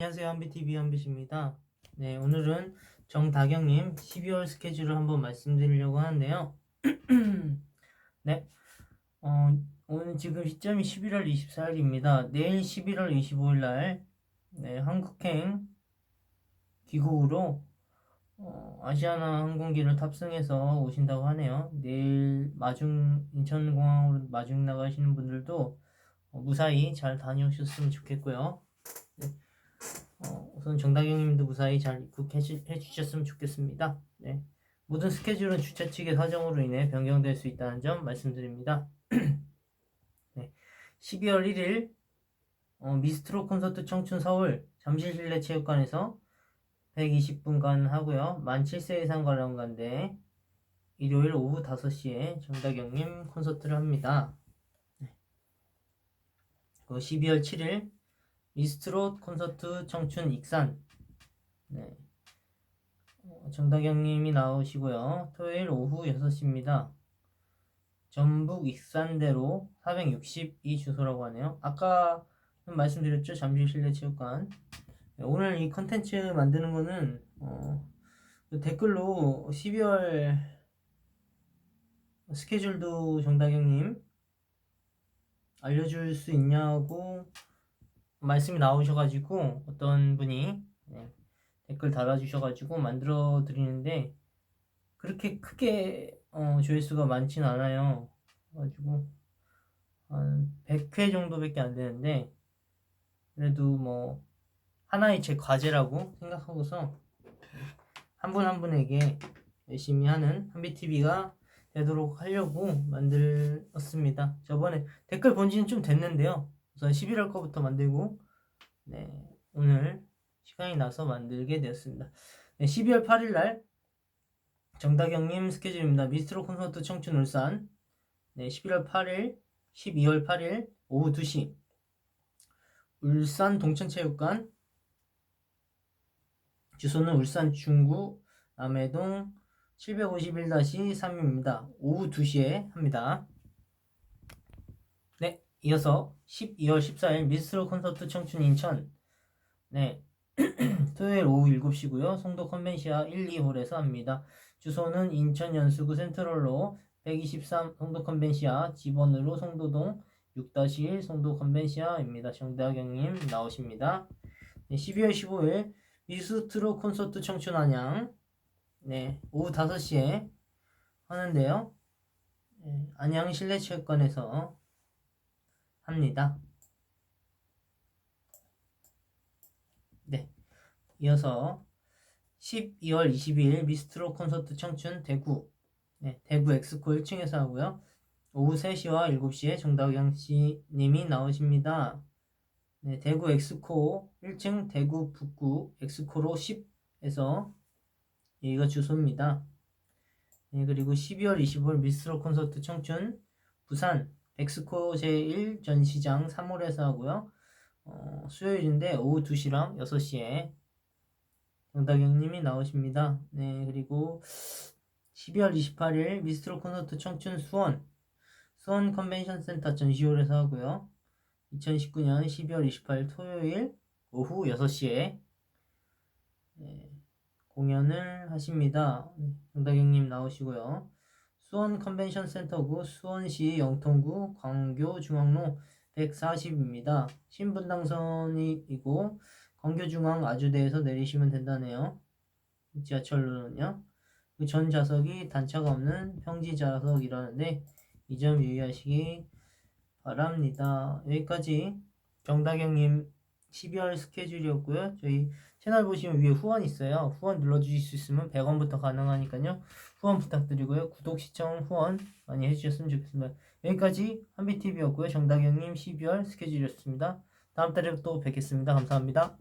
안녕하세요. 한비TV 한빛입니다. 네 오늘은 정다경님 12월 스케줄을 한번 말씀드리려고 하는데요. 네 어, 오늘 지금 시점이 11월 24일입니다. 내일 11월 25일 날 네, 한국행 귀국으로 어, 아시아나 항공기를 탑승해서 오신다고 하네요. 내일 마중 인천공항으로 마중 나가시는 분들도 어, 무사히 잘 다녀오셨으면 좋겠고요 어, 우선 정다경님도 무사히 잘 입국해 주- 해주셨으면 좋겠습니다. 네. 모든 스케줄은 주최 측의 사정으로 인해 변경될 수 있다는 점 말씀드립니다. 네. 12월 1일 어, 미스트로 콘서트 청춘 서울 잠실 실내 체육관에서 120분간 하고요. 만 7세 이상 관람가인데 일요일 오후 5시에 정다경님 콘서트를 합니다. 네. 그 12월 7일 미스트롯 콘서트 청춘 익산 네. 어, 정다경님이 나오시고요. 토요일 오후 6시입니다. 전북 익산대로 462 주소라고 하네요. 아까 말씀드렸죠. 잠실 실내 체육관. 네, 오늘 이 컨텐츠 만드는 거는 어, 그 댓글로 12월 스케줄도 정다경님 알려줄 수 있냐고 말씀이 나오셔가지고 어떤 분이 네, 댓글 달아주셔가지고 만들어 드리는데 그렇게 크게 어, 조회수가 많진 않아요. 그래가지고 한 100회 정도밖에 안 되는데 그래도 뭐 하나의 제 과제라고 생각하고서 한분한 분에게 열심히 하는 한비TV가 되도록 하려고 만들었습니다. 저번에 댓글 본 지는 좀 됐는데요. 우선 11월 거부터 만들고 네, 오늘 시간이 나서 만들게 되었습니다. 네, 12월 8일 날 정다경님 스케줄입니다. 미스트로 콘서트 청춘 울산 네, 11월 8일, 12월 8일 오후 2시 울산 동천체육관 주소는 울산 중구 남해동 751-3입니다. 오후 2시에 합니다. 네, 이어서 12월 14일 미스트로 콘서트 청춘 인천. 네. 토요일 오후 7시고요. 송도 컨벤시아 1, 2홀에서 합니다. 주소는 인천 연수구 센트럴로 123 송도 컨벤시아 집원으로 송도동 6-1 송도 컨벤시아입니다. 정대학경님 나오십니다. 네, 12월 15일 미스트로 콘서트 청춘 안양. 네 오후 5시에 하는데요. 네, 안양 실내체육관에서 합니다. 네. 이어서 12월 22일 미스트로 콘서트 청춘 대구. 네, 대구 엑스코 1층에서 하고요. 오후 3시와 7시에 정다경 씨 님이 나오십니다. 네, 대구 엑스코 1층 대구 북구 엑스코로 10에서 여기가 주소입니다. 네, 그리고 12월 25일 미스트로 콘서트 청춘 부산 엑스코 제1 전시장 3홀에서 하고요. 어, 수요일인데 오후 2시랑 6시에 정다경님이 나오십니다. 네, 그리고 12월 28일 미스트로 콘서트 청춘 수원 수원 컨벤션 센터 전시홀에서 하고요. 2019년 12월 28일 토요일 오후 6시에 네, 공연을 하십니다. 네, 정다경님 나오시고요. 수원 컨벤션 센터구 수원시 영통구 광교 중앙로 140입니다. 신분당선이고 광교 중앙 아주대에서 내리시면 된다네요. 지하철로는요. 그 전 좌석이 단차가 없는 평지 좌석이라는데 이 점 유의하시기 바랍니다. 여기까지 정다경님 12월 스케줄이었고요. 저희 채널 보시면 위에 후원 있어요. 후원 눌러주실 수 있으면 100원부터 가능하니까요. 후원 부탁드리고요. 구독, 시청, 후원 많이 해주셨으면 좋겠습니다. 여기까지 한비TV였고요. 정다경님 12월 스케줄이었습니다. 다음 달에 또 뵙겠습니다. 감사합니다.